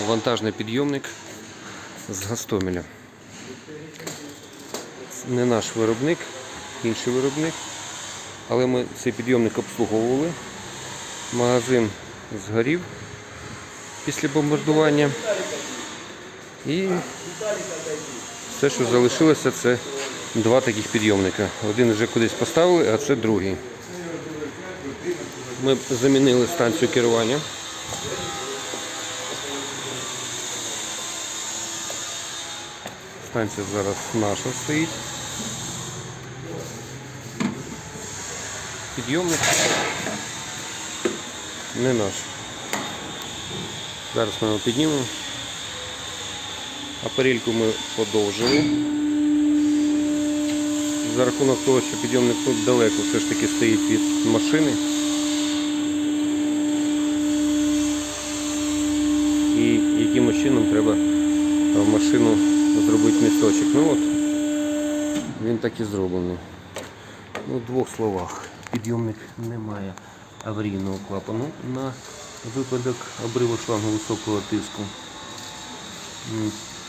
вантажний підйомник з Гастомеля. Не наш виробник, інший виробник. Але ми цей підйомник обслуговували. Магазин згорів після бомбардування. І все, що залишилося, це два таких підйомника. Один вже кудись поставили, а це другий. Ми замінили станцію керування. Станція зараз наша стоїть. Підйомник не наш. Зараз ми його піднімемо. Апарельку ми подовжили. За рахунок того, що підйомник тут далеко все ж таки стоїть від машини. І якимось чином треба в машину зробити місточок. Ну от, він так і зроблений. Ну, в двох словах. Підйомник не має аварійного клапану на випадок обриву шлангу високого тиску.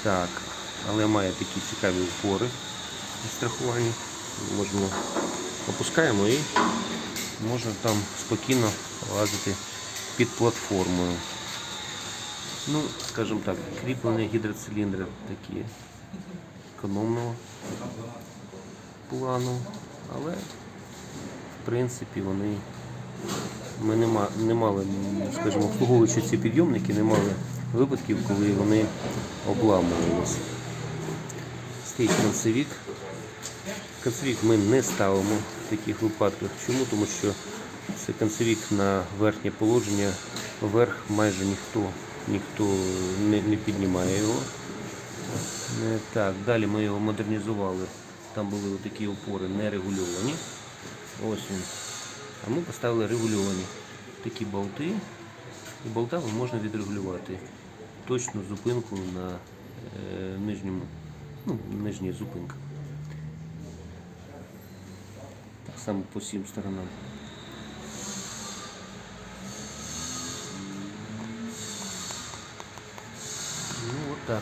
Так, але має такі цікаві упори страхування. Можемо опускаємо і можна там спокійно лазити під платформою. Ну, скажімо так, кріплення гідроциліндри такі економного плану, але в принципі вони ми не, ма- не мали, скажімо, обслуговуючи ці підйомники, не мали випадків, коли вони обламувалися. Стоїть концевік. Концевік ми не ставимо в таких випадках. Чому? Тому що це концевік на верхнє положення, вверх майже ніхто, ніхто не, не піднімає його. Е, Так, далі ми його модернізували. Там були такі опори не регульовані. Ось він. А ми поставили регульовані такі болти. І болтами можна відрегулювати точну зупинку на е, нижньому, ну, нижній зупинка. Так само по всім сторонам. Так.